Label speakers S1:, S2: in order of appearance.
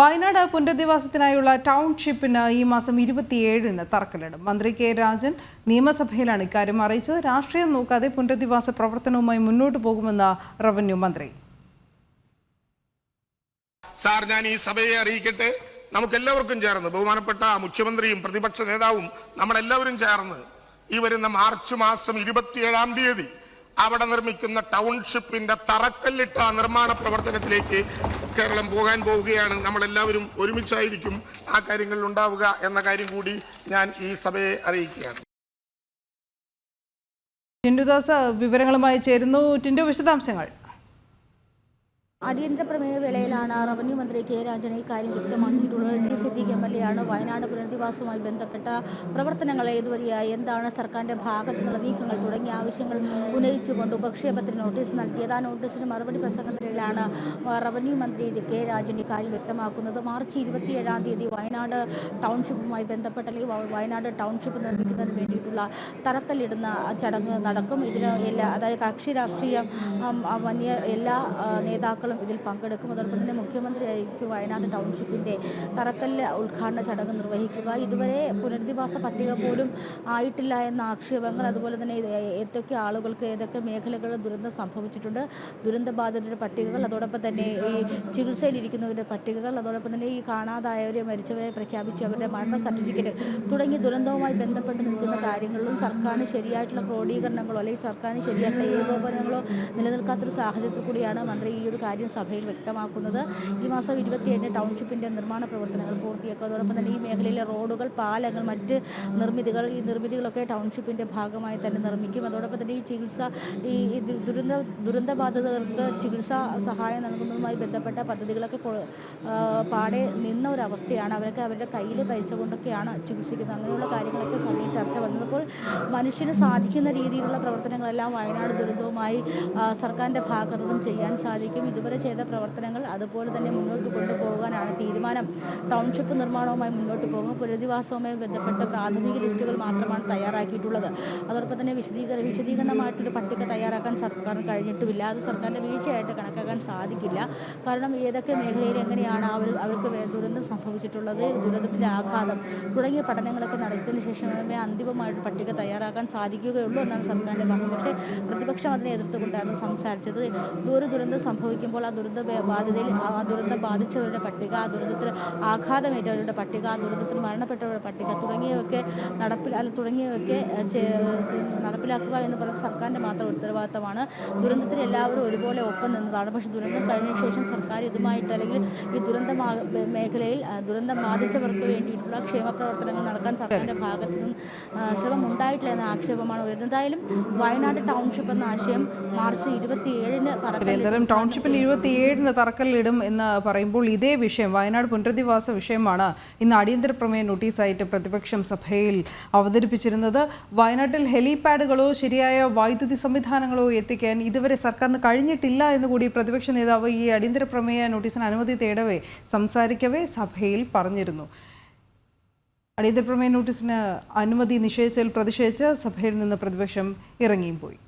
S1: വയനാട് പുനരധിവാസത്തിനായുള്ള ടൗൺഷിപ്പിന് ഈ മാസം ഇരുപത്തിയേഴിന് തറക്കല്ലിടും. മന്ത്രി കെ രാജൻ നിയമസഭയിലാണ് ഇക്കാര്യം അറിയിച്ചത്. രാഷ്ട്രീയം നോക്കാതെ പുനരധിവാസ പ്രവർത്തനവുമായി മുന്നോട്ട് പോകുമെന്ന് റവന്യൂ മന്ത്രി.
S2: സാർ ഞാൻ ഈ സഭയെ അറിയിക്കട്ടെ. നമുക്കെല്ലാവർക്കും ചേർന്ന് ബഹുമാനപ്പെട്ട മുഖ്യമന്ത്രിയും പ്രതിപക്ഷ നേതാവും നമ്മളെല്ലാവരും ചേർന്ന് ഈ വരുന്ന മാർച്ച് മാസം ഇരുപത്തിയേഴാം തീയതി അവിടെ നിർമ്മിക്കുന്ന ടൗൺഷിപ്പിന്റെ തറക്കല്ലിട്ട നിർമ്മാണ പ്രവർത്തനത്തിലേക്ക് കേരളം പോകാൻ പോവുകയാണ്. നമ്മളെല്ലാവരും ഒരുമിച്ചായിരിക്കും ആ കാര്യങ്ങളിൽ ഉണ്ടാവുക എന്ന കാര്യം കൂടി ഞാൻ ഈ സഭയെ അറിയിക്കുകയാണ്.
S1: ടിൻഡുദാസ് വിവരങ്ങളുമായി ചേരുന്നു ടിൻഡു വിശദാംശങ്ങൾ.
S3: അടിയന്തര പ്രമേയ വേളയിലാണ് റവന്യൂ മന്ത്രി കെ രാജൻ ഇക്കാര്യം കാര്യം വ്യക്തമാക്കിയിട്ടുള്ളത്. T Siddique M L A ആണ്. വയനാട് പുനരധിവാസവുമായി ബന്ധപ്പെട്ട പ്രവർത്തനങ്ങൾ ഏതുവരെയായി എന്താണ് സർക്കാരിന്റെ ഭാഗത്തുനിന്നുള്ള നീക്കങ്ങൾ തുടങ്ങിയ ആവശ്യങ്ങൾ ഉന്നയിച്ചുകൊണ്ട് ഉപക്ഷേപത്തിന് നോട്ടീസ് നൽകിയത്? ആ നോട്ടീസിന് മറുപടി പ്രസംഗത്തിലാണ് റവന്യൂ മന്ത്രി കെ രാജൻ ഇക്കാര്യം കാര്യം വ്യക്തമാക്കുന്നത്. മാർച്ച് ഇരുപത്തിയേഴാം തീയതി വയനാട് ടൗൺഷിപ്പുമായി ബന്ധപ്പെട്ട അല്ലെങ്കിൽ വയനാട് ടൗൺഷിപ്പ് നിർമ്മിക്കുന്നതിന് വേണ്ടിയിട്ടുള്ള തറക്കല്ലിടുന്ന ചടങ്ങ് നടക്കും. ഇതിന് എല്ലാ അതായത് കക്ഷി രാഷ്ട്രീയം വന്യ എല്ലാ നേതാക്കളും ഇതിൽ പങ്കെടുക്കും. അതോടൊപ്പം തന്നെ മുഖ്യമന്ത്രിയായിരിക്കും വയനാട് ടൗൺഷിപ്പിന്റെ തറക്കല്ല് ഉദ്ഘാടന ചടങ്ങ് നിർവഹിക്കുക. ഇതുവരെ പുനരധിവാസ പട്ടിക പോലും ആയിട്ടില്ല എന്ന ആക്ഷേപങ്ങൾ അതുപോലെ തന്നെ ഏതൊക്കെ ആളുകൾക്ക് ഏതൊക്കെ മേഖലകളിൽ ദുരന്തം സംഭവിച്ചിട്ടുണ്ട് ദുരന്തബാധിതരുടെ പട്ടികകൾ അതോടൊപ്പം തന്നെ ഈ ചികിത്സയിലിരിക്കുന്നവരുടെ പട്ടികകൾ അതോടൊപ്പം തന്നെ ഈ കാണാതായവരെ മരിച്ചവരെ പ്രഖ്യാപിച്ച് അവരുടെ മരണ സർട്ടിഫിക്കറ്റ് തുടങ്ങി ദുരന്തവുമായി ബന്ധപ്പെട്ട് നിൽക്കുന്ന കാര്യങ്ങളിലും സർക്കാരിന് ശരിയായിട്ടുള്ള ക്രോഡീകരണങ്ങളോ അല്ലെങ്കിൽ സർക്കാരിന് ശരിയായിട്ടുള്ള ഏകോപനങ്ങളോ നിലനിൽക്കാത്തൊരു സാഹചര്യത്തിൽ കൂടിയാണ് മന്ത്രി ഈ ഒരു കാര്യം സഭയിൽ വ്യക്തമാക്കുന്നത്. ഈ മാസം ഇരുപത്തിയേഴിന് ടൗൺഷിപ്പിന്റെ നിർമ്മാണ പ്രവർത്തനങ്ങൾ പൂർത്തിയാക്കും. അതോടൊപ്പം തന്നെ ഈ മേഖലയിലെ റോഡുകൾ പാലങ്ങൾ മറ്റ് നിർമ്മിതികൾ ഈ നിർമ്മിതികളൊക്കെ ടൗൺഷിപ്പിന്റെ ഭാഗമായി തന്നെ നിർമ്മിക്കും. അതോടൊപ്പം തന്നെ ഈ ചികിത്സ ഈ ദുരന്ത ദുരന്തബാധിതർക്ക് ചികിത്സാ സഹായം നൽകുന്നതുമായി ബന്ധപ്പെട്ട പദ്ധതികളൊക്കെ പാടെ നിന്ന ഒരവസ്ഥയാണ്. അവരൊക്കെ അവരുടെ കയ്യിൽ പൈസ കൊണ്ടൊക്കെയാണ് ചികിത്സിക്കുന്നത്. അങ്ങനെയുള്ള കാര്യങ്ങളൊക്കെ സഭയിൽ ചർച്ച വന്നപ്പോൾ മനുഷ്യന് സാധിക്കുന്ന രീതിയിലുള്ള പ്രവർത്തനങ്ങളെല്ലാം വയനാട് ദുരന്തവുമായി സർക്കാരിന്റെ ഭാഗത്തു നിന്നും ചെയ്യാൻ സാധിക്കും. ഇതുവരെ ചെയ്ത പ്രവർത്തനങ്ങൾ അതുപോലെ തന്നെ മുന്നോട്ട് കൊണ്ടുപോകാനാണ് തീരുമാനം. ടൗൺഷിപ്പ് നിർമ്മാണവുമായി മുന്നോട്ട് പോകും. പുനരധിവാസവുമായി ബന്ധപ്പെട്ട പ്രാഥമിക ലിസ്റ്റുകൾ മാത്രമാണ് തയ്യാറാക്കിയിട്ടുള്ളത്. അതോടൊപ്പം തന്നെ വിശദീകരണ വിശദീകരണമായിട്ടൊരു പട്ടിക തയ്യാറാക്കാൻ സർക്കാർ കഴിഞ്ഞിട്ടുമില്ല. അത് സർക്കാരിന്റെ വീഴ്ചയായിട്ട് കണക്കാക്കാൻ സാധിക്കില്ല. കാരണം ഏതൊക്കെ മേഖലയിൽ എങ്ങനെയാണ് അവർ അവർക്ക് ദുരന്തം സംഭവിച്ചിട്ടുള്ളത് ദുരന്തത്തിന്റെ ആഘാതം തുടങ്ങിയ പഠനങ്ങളൊക്കെ നടത്തിയതിന് ശേഷം മാത്രമേ അന്തിമമായിട്ട് പട്ടിക തയ്യാറാക്കാൻ സാധിക്കുകയുള്ളൂ എന്നാണ് സർക്കാരിന്റെ ഭാഗം പക്ഷേ പ്രതിപക്ഷം അതിനെ എതിർത്തുകൊണ്ടാണ് സംസാരിച്ചത്. ഒരു ദുരന്തം സംഭവിക്കുമ്പോൾ ദുരന്ത ബാധിതയിൽ ആ ദുരന്തം ബാധിച്ചവരുടെ പട്ടിക ആ ദുരന്തത്തിൽ ആഘാതമേറ്റവരുടെ പട്ടിക ആ ദുരന്തത്തിൽ മരണപ്പെട്ടവരുടെ പട്ടിക തുടങ്ങിയവയൊക്കെ നടപ്പിൽ അല്ല തുടങ്ങിയവയൊക്കെ നടപ്പിലാക്കുക എന്ന് പറയുന്നത് സർക്കാരിന്റെ മാത്രം ഉത്തരവാദിത്തമാണ്. ദുരന്തത്തിൽ എല്ലാവരും ഒരുപോലെ ഒപ്പം നിന്നതാണ്. പക്ഷേ ദുരന്തം കഴിഞ്ഞ ശേഷം സർക്കാർ ഇതുമായിട്ട് അല്ലെങ്കിൽ ഈ ദുരന്ത മേഖലയിൽ ദുരന്തം ബാധിച്ചവർക്ക് വേണ്ടിയിട്ടുള്ള ക്ഷേമ പ്രവർത്തനങ്ങൾ നടക്കാൻ സർക്കാരിന്റെ ഭാഗത്തു നിന്നും ശ്രമം ഉണ്ടായിട്ടില്ല എന്ന ആക്ഷേപമാണ് വരുന്നത് എന്തായാലും വയനാട് ടൗൺഷിപ്പ് എന്ന ആശയം മാർച്ച് ഇരുപത്തിയേഴിന്
S1: ടൗൺഷിപ്പിൽ ഇരുപത്തിയേഴിന് തറക്കല്ലിടും എന്ന് പറയുമ്പോൾ ഇതേ വിഷയം വയനാട് പുനരധിവാസ വിഷയമാണ് ഇന്ന് അടിയന്തര പ്രമേയ നോട്ടീസായിട്ട് പ്രതിപക്ഷം സഭയിൽ അവതരിപ്പിച്ചിരുന്നത്. വയനാട്ടിൽ ഹെലിപാഡുകളോ ശരിയായ വൈദ്യുതി സംവിധാനങ്ങളോ എത്തിക്കാൻ ഇതുവരെ സർക്കാരിന് കഴിഞ്ഞിട്ടില്ല എന്ന് കൂടി പ്രതിപക്ഷ നേതാവ് ഈ അടിയന്തര പ്രമേയ നോട്ടീസിന് അനുമതി തേടവേ സംസാരിക്കവേ സഭയിൽ പറഞ്ഞിരുന്നു. അടിയന്തര പ്രമേയ നോട്ടീസിന് അനുമതി നിഷേധിച്ചതിൽ പ്രതിഷേധിച്ച് സഭയിൽ നിന്ന് പ്രതിപക്ഷം ഇറങ്ങിയും പോയി.